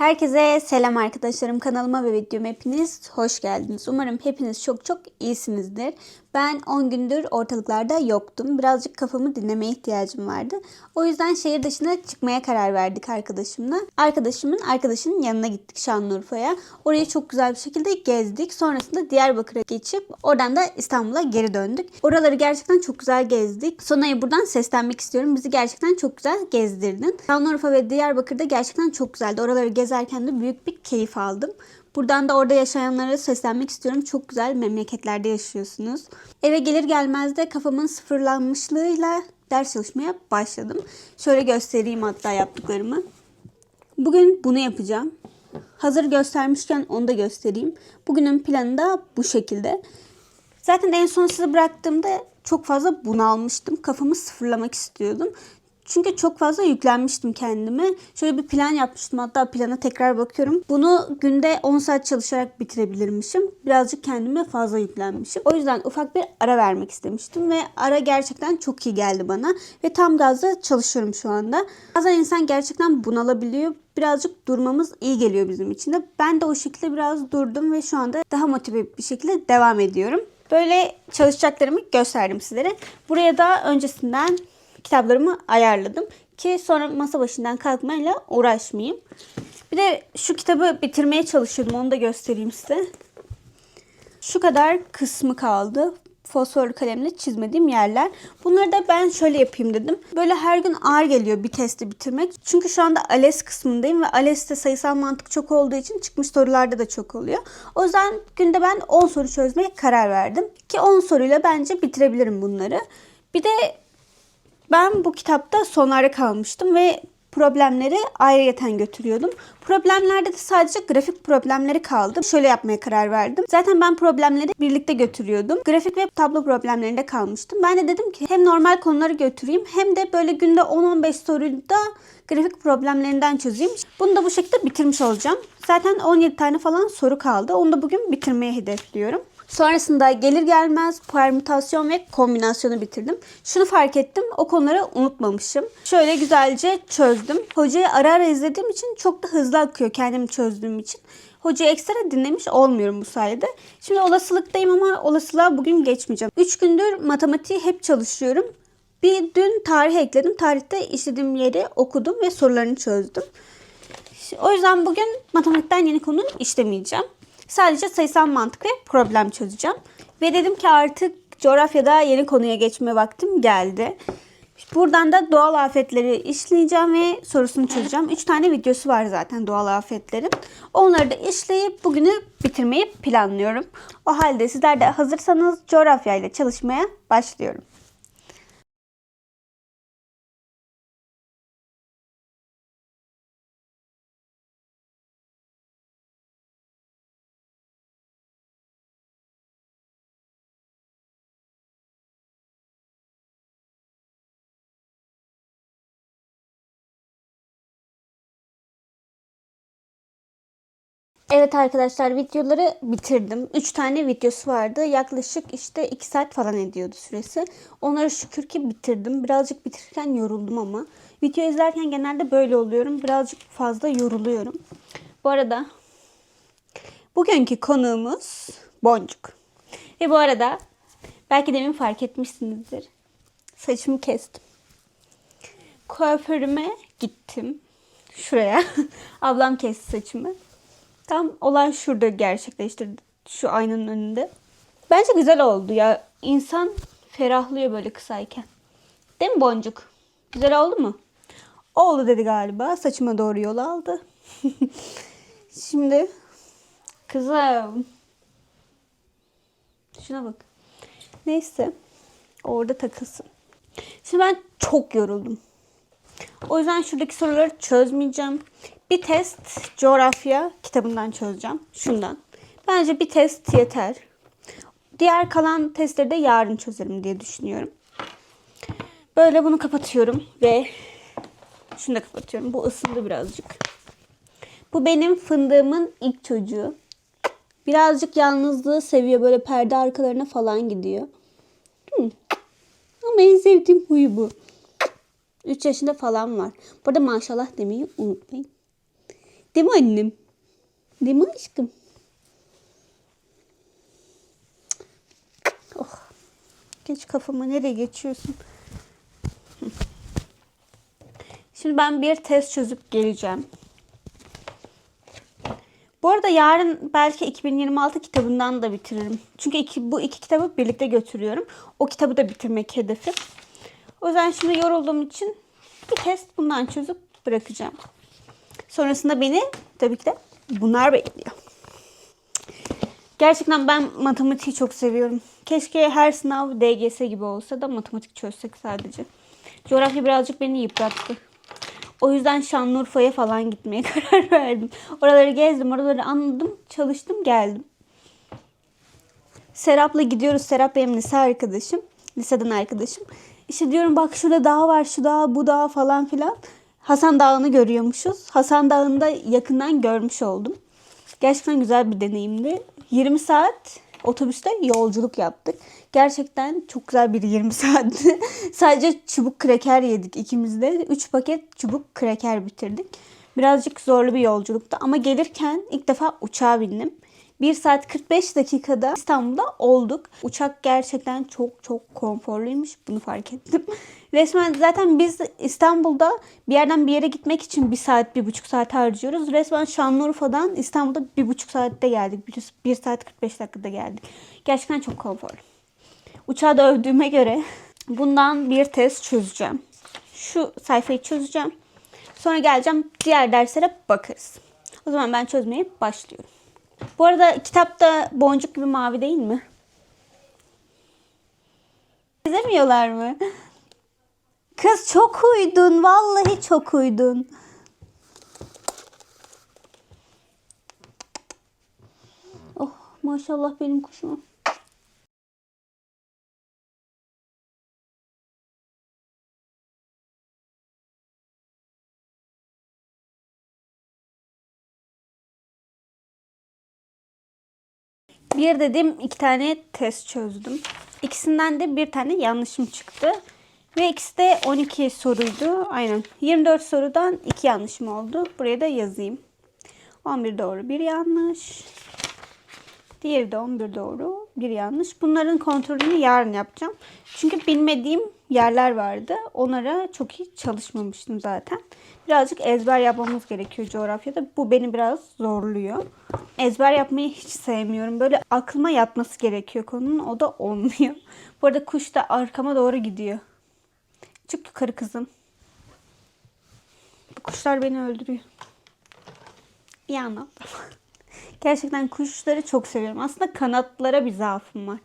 Herkese selam arkadaşlarım. Kanalıma ve videoma hepiniz hoş geldiniz. Umarım hepiniz çok çok iyisinizdir. Ben 10 gündür ortalıklarda yoktum. Birazcık kafamı dinlemeye ihtiyacım vardı. O yüzden şehir dışına çıkmaya karar verdik arkadaşımla. Arkadaşımın arkadaşının yanına gittik Şanlıurfa'ya. Orayı çok güzel bir şekilde gezdik. Sonrasında Diyarbakır'a geçip oradan da İstanbul'a geri döndük. Oraları gerçekten çok güzel gezdik. Sonayı buradan seslenmek istiyorum. Bizi gerçekten çok güzel gezdirdin. Şanlıurfa ve Diyarbakır'da gerçekten çok güzeldi. Oraları gezerken de büyük bir keyif aldım. Buradan da orada yaşayanlara seslenmek istiyorum. Çok güzel memleketlerde yaşıyorsunuz. Eve gelir gelmez de kafamın sıfırlanmışlığıyla ders çalışmaya başladım. Şöyle göstereyim hatta yaptıklarımı. Bugün bunu yapacağım. Hazır göstermişken onu da göstereyim. Bugünün planı da bu şekilde. Zaten en son size bıraktığımda çok fazla bunalmıştım. Kafamı sıfırlamak istiyordum. Çünkü çok fazla yüklenmiştim kendime. Şöyle bir plan yapmıştım. Hatta plana tekrar bakıyorum. Bunu günde 10 saat çalışarak bitirebilirmişim. Birazcık kendime fazla yüklenmişim. O yüzden ufak bir ara vermek istemiştim. Ve ara gerçekten çok iyi geldi bana. Ve tam gazla çalışıyorum şu anda. Bazen insan gerçekten bunalabiliyor. Birazcık durmamız iyi geliyor bizim için de. Ben de o şekilde biraz durdum ve şu anda daha motive bir şekilde devam ediyorum. Böyle çalışacaklarımı gösterdim sizlere. Buraya da öncesinden kitaplarımı ayarladım ki sonra masa başından kalkmayla uğraşmayayım. Bir de şu kitabı bitirmeye çalışıyordum. Onu da göstereyim size. Şu kadar kısmı kaldı. Fosforlu kalemle çizmediğim yerler. Bunları da ben şöyle yapayım dedim. Böyle her gün ağır geliyor bir testi bitirmek. Çünkü şu anda ALES kısmındayım ve ALES'te sayısal mantık çok olduğu için çıkmış sorularda da çok oluyor. O yüzden günde ben 10 soru çözmeye karar verdim. Ki 10 soruyla bence bitirebilirim bunları. Bir de ben bu kitapta sonlara kalmıştım ve problemleri ayrıyeten götürüyordum. Problemlerde de sadece grafik problemleri kaldı. Şöyle yapmaya karar verdim. Zaten ben problemleri birlikte götürüyordum. Grafik ve tablo problemlerinde kalmıştım. Ben de dedim ki hem normal konuları götüreyim hem de böyle günde 10-15 soruyu da grafik problemlerinden çözeyim. Bunu da bu şekilde bitirmiş olacağım. Zaten 17 tane falan soru kaldı. Onu da bugün bitirmeyi hedefliyorum. Sonrasında gelir gelmez permütasyon ve kombinasyonu bitirdim. Şunu fark ettim o konuları unutmamışım. Şöyle güzelce çözdüm. Hocayı ara ara izlediğim için çok da hızlı akıyor kendim çözdüğüm için. Hocayı ekstra dinlemiş olmuyorum bu sayede. Şimdi olasılıktayım ama olasılığa bugün geçmeyeceğim. 3 gündür matematiği hep çalışıyorum. Bir dün tarih ekledim. Tarihte işlediğim yeri okudum ve sorularını çözdüm. O yüzden bugün matematikten yeni konu işlemeyeceğim. Sadece sayısal mantık ve problem çözeceğim. Ve dedim ki artık coğrafyada yeni konuya geçme vaktim geldi. Buradan da doğal afetleri işleyeceğim ve sorusunu çözeceğim. 3 tane videosu var zaten doğal afetlerin. Onları da işleyip bugünü bitirmeyi planlıyorum. O halde sizler de hazırsanız coğrafya ile çalışmaya başlıyorum. Evet arkadaşlar videoları bitirdim. 3 tane videosu vardı. Yaklaşık işte 2 saat falan ediyordu süresi. Onları şükür ki bitirdim. Birazcık bitirirken yoruldum ama. Video izlerken genelde böyle oluyorum. Birazcık fazla yoruluyorum. Bu arada bugünkü konuğumuz Boncuk. Ve bu arada belki demin fark etmişsinizdir. Saçımı kestim. Kuaförüme gittim. Şuraya. Ablam kesti saçımı. Tam olay şurada gerçekleştirdi. Şu aynanın önünde. Bence güzel oldu ya. İnsan ferahlıyor böyle kısayken. Değil mi Boncuk? Güzel oldu mu? Oldu dedi galiba. Saçıma doğru yol aldı. Şimdi kızım. Şuna bak. Neyse. Orada takılsın. Şimdi ben çok yoruldum. O yüzden şuradaki soruları çözmeyeceğim. Bir test coğrafya kitabından çözeceğim. Şundan. Bence bir test yeter. Diğer kalan testleri de yarın çözerim diye düşünüyorum. Böyle bunu kapatıyorum ve şunu da kapatıyorum. Bu ısındı birazcık. Bu benim fındığımın ilk çocuğu. Birazcık yalnızlığı seviyor. Böyle perde arkalarına falan gidiyor. Hmm. Ama en sevdiğim huyu bu. 3 yaşında falan var. Burada maşallah demeyi unutmayın. Değil mi annem? Değil mi aşkım? Oh. Geç kafama nereye geçiyorsun? Şimdi ben bir test çözüp geleceğim. Bu arada yarın belki 2026 kitabından da bitiririm. Çünkü iki, bu iki kitabı birlikte götürüyorum. O kitabı da bitirmek hedefim. O yüzden şimdi yorulduğum için bir test bundan çözüp bırakacağım. Sonrasında beni tabii ki de bunlar bekliyor. Gerçekten ben matematiği çok seviyorum. Keşke her sınav DGS gibi olsa da matematik çözsek sadece. Coğrafya birazcık beni yıprattı. O yüzden Şanlıurfa'ya falan gitmeye karar verdim. Oraları gezdim, oraları anladım, çalıştım, geldim. Serap'la gidiyoruz. Serap benim lise arkadaşım. Liseden arkadaşım. İşte diyorum bak şurada dağ var, şu dağ, bu dağ falan filan. Hasan Dağı'nı görüyormuşuz. Hasan Dağı'nda yakından görmüş oldum. Gerçekten güzel bir deneyimdi. 20 saat otobüste yolculuk yaptık. Gerçekten çok güzel bir 20 saatti. Sadece çubuk kreker yedik ikimiz de. 3 paket çubuk kreker bitirdik. Birazcık zorlu bir yolculuktu ama gelirken ilk defa uçağa bindim. 1 saat 45 dakikada İstanbul'da olduk. Uçak gerçekten çok çok konforluymuş. Bunu fark ettim. Resmen zaten biz İstanbul'da bir yerden bir yere gitmek için 1 saat, 1,5 saat harcıyoruz. Resmen Şanlıurfa'dan İstanbul'da 1,5 saatte geldik. 1 saat 45 dakikada geldik. Gerçekten çok konforlu. Uçağı da övdüğüme göre bundan bir test çözeceğim. Şu sayfayı çözeceğim. Sonra geleceğim diğer derslere bakarız. O zaman ben çözmeye başlıyorum. Bu arada kitapta boncuk gibi mavi değil mi? İzlemiyorlar mı? Kız çok uydun. Vallahi çok uydun. Oh maşallah benim kuşum. Bir dedim iki tane test çözdüm. İkisinden de bir tane yanlışım çıktı. Ve ikisi de 12 soruydu. Aynen. 24 sorudan 2 yanlışım oldu. Buraya da yazayım. 11 doğru, 1 yanlış. Diğeri de 11 doğru, 1 yanlış. Bunların kontrolünü yarın yapacağım. Çünkü bilmediğim yerler vardı. Onlara çok iyi çalışmamıştım zaten. Birazcık ezber yapmamız gerekiyor coğrafyada. Bu beni biraz zorluyor. Ezber yapmayı hiç sevmiyorum. Böyle aklıma yatması gerekiyor konunun. O da olmuyor. Bu arada kuş da arkama doğru gidiyor. Çık yukarı kızım. Bu kuşlar beni öldürüyor. İyi anlattım. Gerçekten kuşları çok seviyorum. Aslında kanatlara bir zaafım var.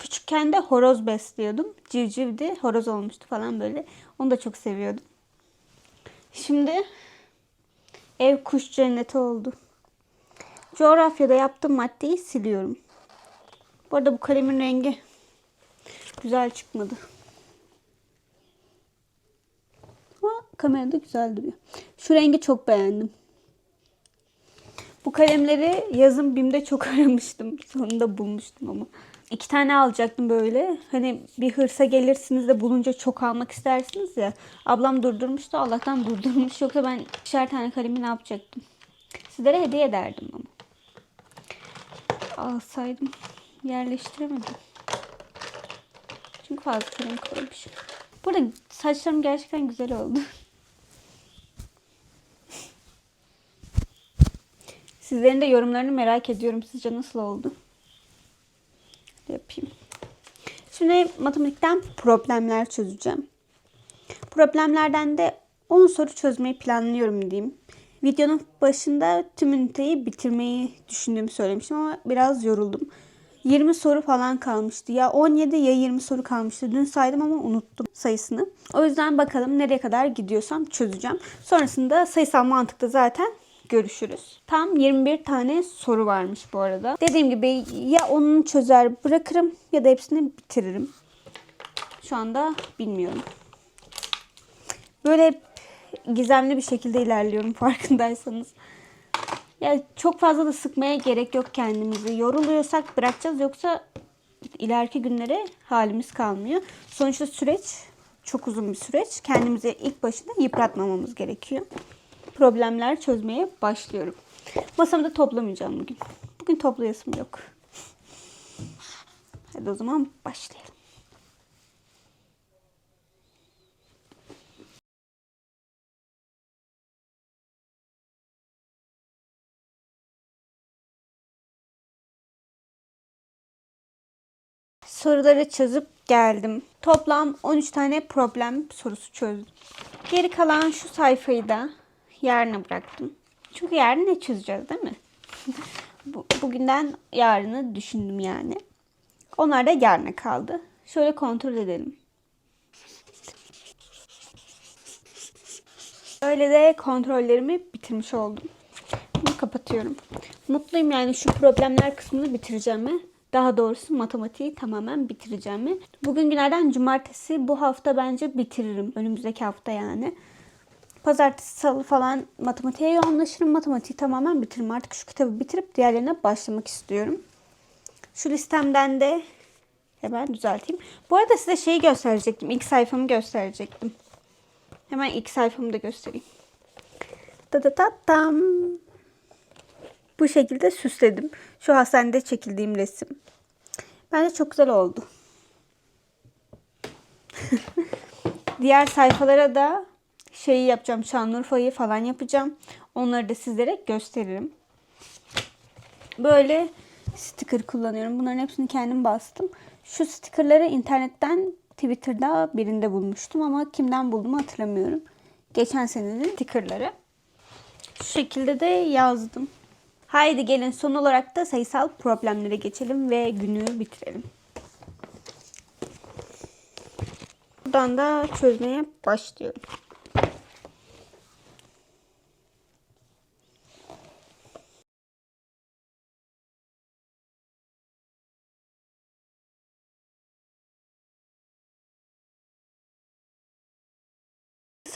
Küçükken de horoz besliyordum. Civcivdi. Horoz olmuştu falan böyle. Onu da çok seviyordum. Şimdi ev kuş cenneti oldu. Coğrafyada yaptığım maddeyi siliyorum. Bu arada bu kalemin rengi güzel çıkmadı. Ama kamerada güzel duruyor. Şu rengi çok beğendim. Bu kalemleri yazın BİM'de çok aramıştım. Sonunda bulmuştum ama. İki tane alacaktım böyle. Hani bir hırsa gelirsiniz de bulunca çok almak istersiniz ya. Ablam durdurmuştu. Allah'tan durdurmuş. Yoksa ben ikişer tane kalemi ne yapacaktım? Sizlere hediye ederdim ama. Alsaydım. Yerleştiremedim. Çünkü fazla kalem koymuşum. Burada saçlarım gerçekten güzel oldu. Sizlerin de yorumlarını merak ediyorum. Sizce nasıl oldu? Yapayım. Şimdi matematikten problemler çözeceğim. Problemlerden de 10 soru çözmeyi planlıyorum diyeyim. Videonun başında tüm üniteyi bitirmeyi düşündüğümü söylemiştim ama biraz yoruldum. 20 soru falan kalmıştı. Ya 17 ya 20 soru kalmıştı. Dün saydım ama unuttum sayısını. O yüzden bakalım nereye kadar gidiyorsam çözeceğim. Sonrasında sayısal mantıkta zaten görüşürüz. Tam 21 tane soru varmış bu arada. Dediğim gibi ya onu çözer bırakırım ya da hepsini bitiririm. Şu anda bilmiyorum. Böyle gizemli bir şekilde ilerliyorum farkındaysanız. Ya çok fazla da sıkmaya gerek yok kendimizi. Yoruluyorsak bırakacağız yoksa ileriki günlere halimiz kalmıyor. Sonuçta süreç çok uzun bir süreç. Kendimizi ilk başında yıpratmamamız gerekiyor. Problemler çözmeye başlıyorum. Masamda toplamayacağım bugün. Bugün toplayasım yok. Hadi o zaman başlayalım. Soruları çözüp geldim. Toplam 13 tane problem sorusu çözdüm. Geri kalan şu sayfayı da yarına bıraktım. Çünkü yarın ne çözeceğiz değil mi? Bu- Bugünden yarını düşündüm yani. Onlar da yarına kaldı. Şöyle kontrol edelim. Öyle de kontrollerimi bitirmiş oldum. Bunu kapatıyorum. Mutluyum yani şu problemler kısmını bitireceğimi. Daha doğrusu matematiği tamamen bitireceğimi. Bugün günlerden cumartesi bu hafta bence bitiririm. Önümüzdeki hafta yani. Pazartesi, salı falan matematiğe yoğunlaşırım. Matematiği tamamen bitiririm. Artık şu kitabı bitirip diğerlerine başlamak istiyorum. Şu listemden de hemen düzelteyim. Bu arada size şeyi gösterecektim. İlk sayfamı gösterecektim. Hemen ilk sayfamı da göstereyim. Da da da dam. Bu şekilde süsledim. Şu hastanede çekildiğim resim. Bence çok güzel oldu. Diğer sayfalara da şeyi yapacağım. Şanlıurfa'yı falan yapacağım. Onları da sizlere gösteririm. Böyle sticker kullanıyorum. Bunların hepsini kendim bastım. Şu stickerları internetten Twitter'da birinde bulmuştum ama kimden bulduğumu hatırlamıyorum. Geçen senenin stickerları. Şu şekilde de yazdım. Haydi gelin son olarak da sayısal problemlere geçelim ve günü bitirelim. Buradan da çözmeye başlıyorum.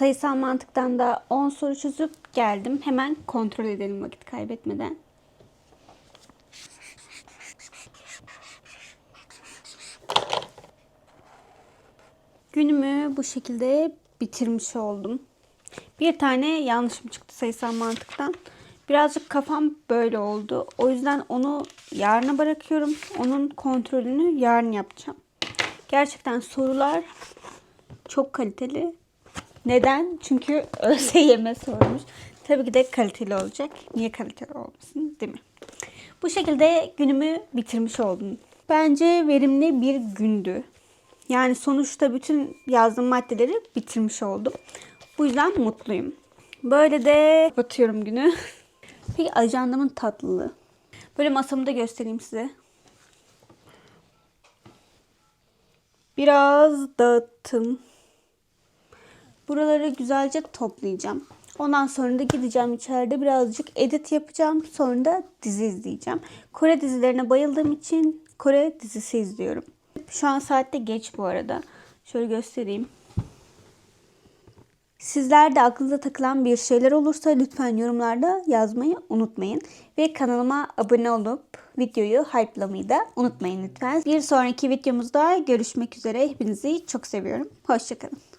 Sayısal mantıktan da 10 soru çözüp geldim. Hemen kontrol edelim vakit kaybetmeden. Günümü bu şekilde bitirmiş oldum. Bir tane yanlışım çıktı sayısal mantıktan. Birazcık kafam böyle oldu. O yüzden onu yarına bırakıyorum. Onun kontrolünü yarın yapacağım. Gerçekten sorular çok kaliteli. Neden? Çünkü ÖSYM sormuş. Tabii ki de kaliteli olacak. Niye kaliteli olmasın değil mi? Bu şekilde günümü bitirmiş oldum. Bence verimli bir gündü. Yani sonuçta bütün yazdığım maddeleri bitirmiş oldum. Bu yüzden mutluyum. Böyle de batıyorum günü. Peki ajandamın tatlılığı. Böyle masamı da göstereyim size. Biraz dağıttım. Buraları güzelce toplayacağım. Ondan sonra da gideceğim içeride birazcık edit yapacağım. Sonra da dizi izleyeceğim. Kore dizilerine bayıldığım için Kore dizisi izliyorum. Şu an saatte geç bu arada. Şöyle göstereyim. Sizler de aklınıza takılan bir şeyler olursa lütfen yorumlarda yazmayı unutmayın. Ve kanalıma abone olup videoyu hype'lamayı da unutmayın lütfen. Bir sonraki videomuzda görüşmek üzere. Hepinizi çok seviyorum. Hoşçakalın.